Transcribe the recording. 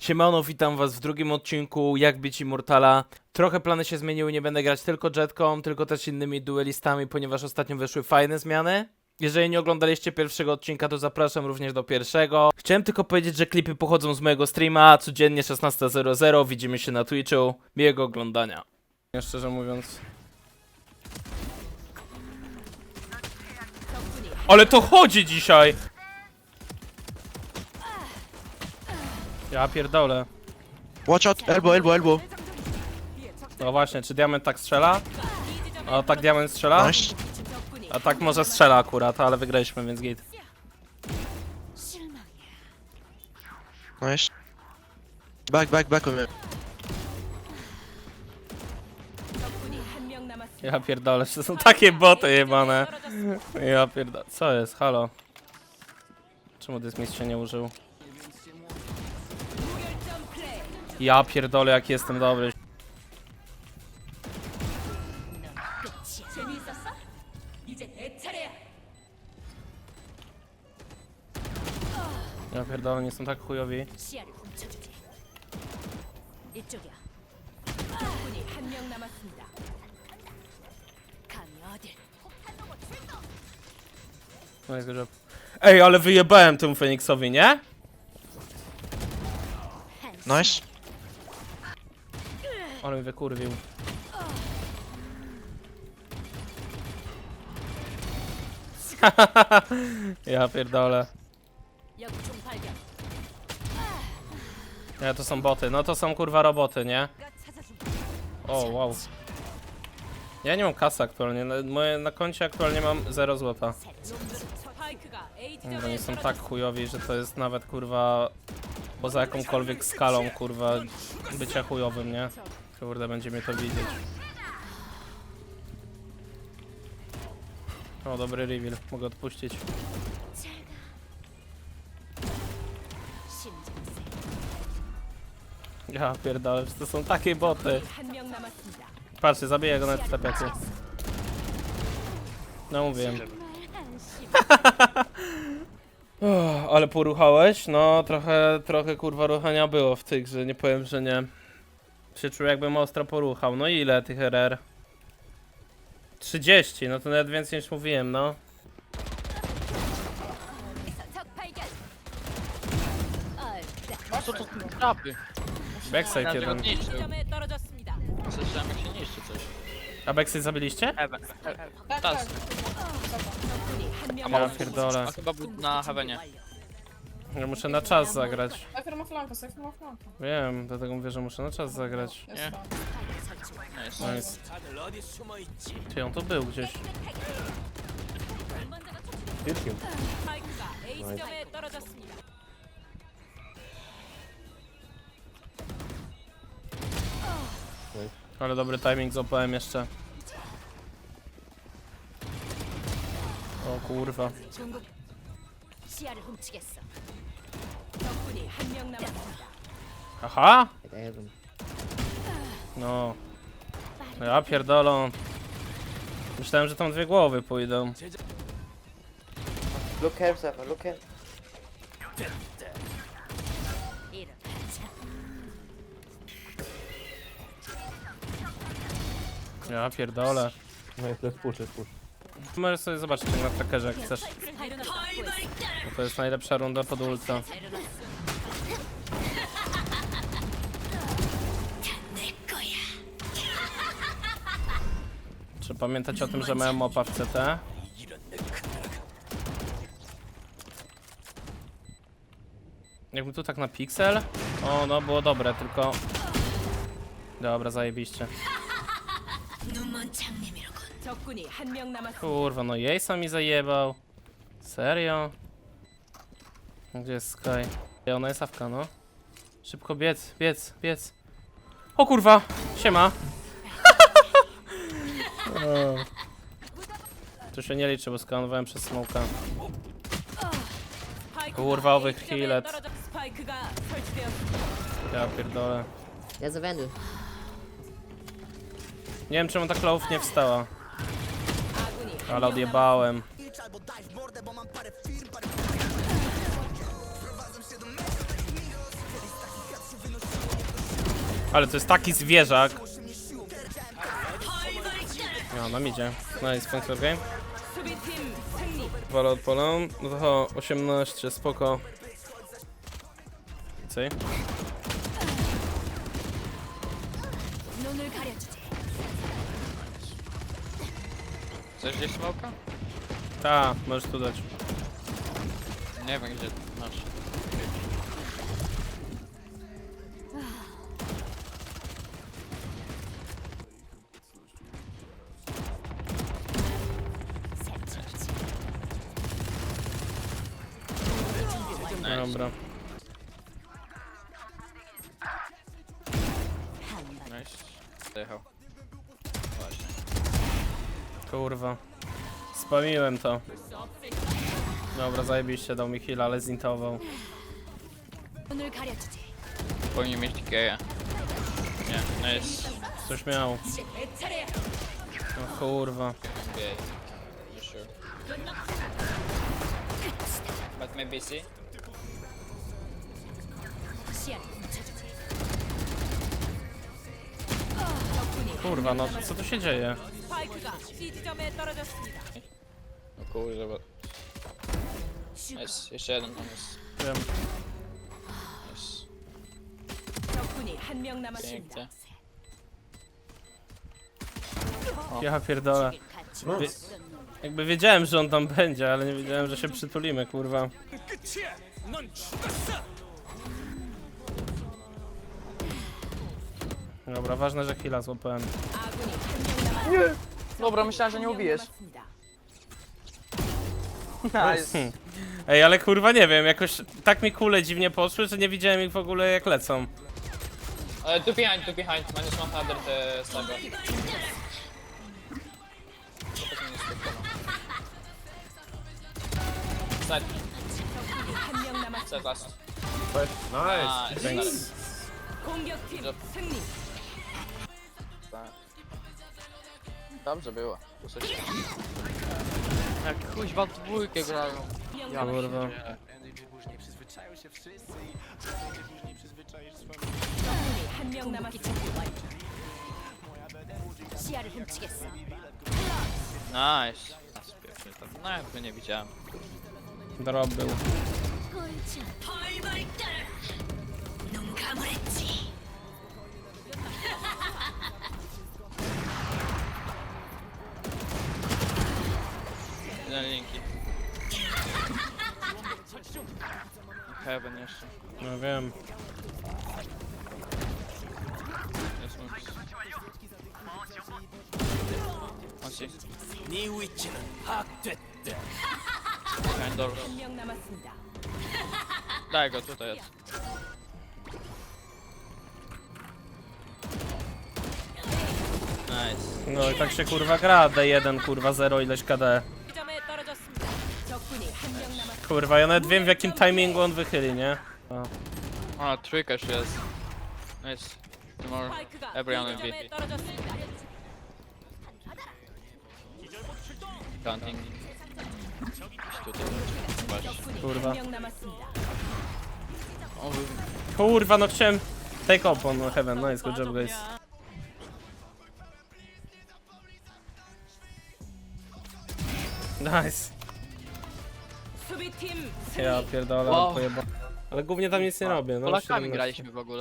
Siemano, witam was w drugim odcinku Jak bić Immortala. Trochę plany się zmieniły, nie będę grać tylko Jetką, tylko też innymi duelistami, ponieważ ostatnio wyszły fajne zmiany. Jeżeli nie oglądaliście pierwszego odcinka, to zapraszam również do pierwszego. Chciałem tylko powiedzieć, że klipy pochodzą z mojego streama, codziennie 16.00, widzimy się na Twitchu. Miłego oglądania. Szczerze mówiąc... Ale to chodzi dzisiaj! Ja pierdolę. Watch out, elbow, elbow, elbow. No właśnie, czy diament tak strzela? O, tak diament strzela? Nice. A tak może strzela akurat, ale wygraliśmy, więc git. Nice. Back, back, back on me. Ja pierdolę, to są takie boty jebane. Ja pierdolę. Co jest? Halo? Czemu dysmistrz się nie użył? Ja pierdolę, jak jestem dobry. 재미있었어? 이제 내 차례야. Ja pierdolę, nie są tak chujowi. 시야를 훔쳐주지. 이쪽이야. 적군이 한 명 남았습니다. 감히 어딜? 폭탄 로봇 출동. Nice good job. Ej, ale wyjebałem temu Feniksowi, nie? Nice. Ale mi wykurwił. ja pierdolę. Ja to są boty. No to są kurwa roboty, nie? O, wow. Ja nie mam kasy aktualnie. Na, moje, na koncie aktualnie mam 0 złota. No, oni są tak chujowi, że to jest nawet kurwa poza jakąkolwiek skalą kurwa bycia chujowym, nie? Kurde, będziemy to widzieć. O, dobry reveal. Mogę odpuścić. Ja pierdolę, to są takie boty. Patrzcie, zabiję go na stepiacy. No mówię. Ale poruchałeś? No, trochę, trochę kurwa ruchania było w tych, że nie powiem, że nie się czuł jakbym ostro poruchał. No i ile tych RR? 30, no to nawet więcej niż mówiłem, no. Co to trapy? Backside Ja tego jeden. Słyszałem jak się niszczy coś. A backside zabiliście? Tak, tak. Tak, tak. A Ja mało. A chyba był na Heavenie. Ja muszę na czas zagrać. Cypher ma flankę, Cypher ma flankę. Wiem, dlatego mówię, że muszę na czas zagrać. Jest Nie. tam. Nice. Nice. Czy on tu był gdzieś? 스파이크가 A 지점에 떨어졌습니다. Ale dobry timing złapałem jeszcze. O kurwa. 중국 시야를 훔치겠어. 적군이 한 명 남았습니다. Aha! No. No Ja pierdolę. Myślałem, że tam dwie głowy pójdą. Look here, Cypher, look here. 일어나자. Ja pierdolę. No jest let's push, let's push. Możesz sobie zobaczyć jak na trackerze jak chcesz. No to jest najlepsza runda pod ulta. Trzeba pamiętać o tym, że mają mopa w CT. Jakby tu tak na piksel? O, no było dobre, tylko... Dobra, zajebiście. Kurwa, no jej sami zajebał. Serio? Gdzie jest Sky? Ej, Ona jest awka, no. Szybko biec, biec, biec. O kurwa, siema. Tu się nie liczy, bo skanowałem przez smoka. Kurwa, owych hilet. Ja pierdolę. Ja za. Nie wiem czemu ta klawów nie wstała. Ale odjebałem. Ale to jest taki zwierzak. No, nam idzie. Nice, point of game. Wala odpalą. No to 18, spoko. Więcej. Chcesz gdzieś smoka? Ta, możesz tu dać. Nie wiem gdzie masz. Dobra. Nice. Dojechał. Właśnie. Kurwa. Spamiłem to. Dobra, zajebiście, dał mi heal, ale zintował. 눈을 가려주지. Powinien mieć geja. Nie, nice. Coś miał. 내 차례야. No kurwa. Gay. You sure? But maybe C? 시야를 훔쳐주지. Kurwa, no co tu się dzieje? 스파이크가 C 지점에 떨어졌습니다. No kurde, bo... Nice. Jeszcze jeden tam jest. Wiem. Nice. 적군이 한 명 남았습니다. Pięknie. Ja pierdolę. Wie, jakby wiedziałem, że on tam będzie, ale nie wiedziałem, że się przytulimy, kurwa. Dobra, ważne, że chwila złapałem. Nie! Dobra, myślałem, że nie ubijesz. Nice. Ej, ale kurwa nie wiem, jakoś tak mi kule dziwnie poszły, że nie widziałem ich w ogóle jak lecą. Uh, two behind, two behind. Minus 100 uh, Saga. Side. Side last. Nice. Nice. Thanks. Dobrze było. Jak kuźwa w dwójkę grają. 명 Kurwa. 적군이 한 명 남았습니다. 시야를 훔치겠어. Nice. No jakby nie widziałem. Drop był. 펄벌 떨. 눈 감으랬지. Jeden linki. Heaven jeszcze. No wiem. Jest mój. On się. Behind door. 한 명 남았습니다. Daj go, tutaj jest. Nice. No i tak się kurwa gra, D1 kurwa 0 ileś KD. Kurwa, ja nawet wiem w jakim timingu on wychyli, nie? A, trójka jeszcze jest. Nice. Tomorrow. Everyone will be. Counting. Kurwa. No Kurwa, no chciałem... Take up on heaven, nice, good job guys. Nice. Ja pierdolę, O. pojeba... Ale głównie tam nic nie robię, no. Polakami graliśmy w ogóle.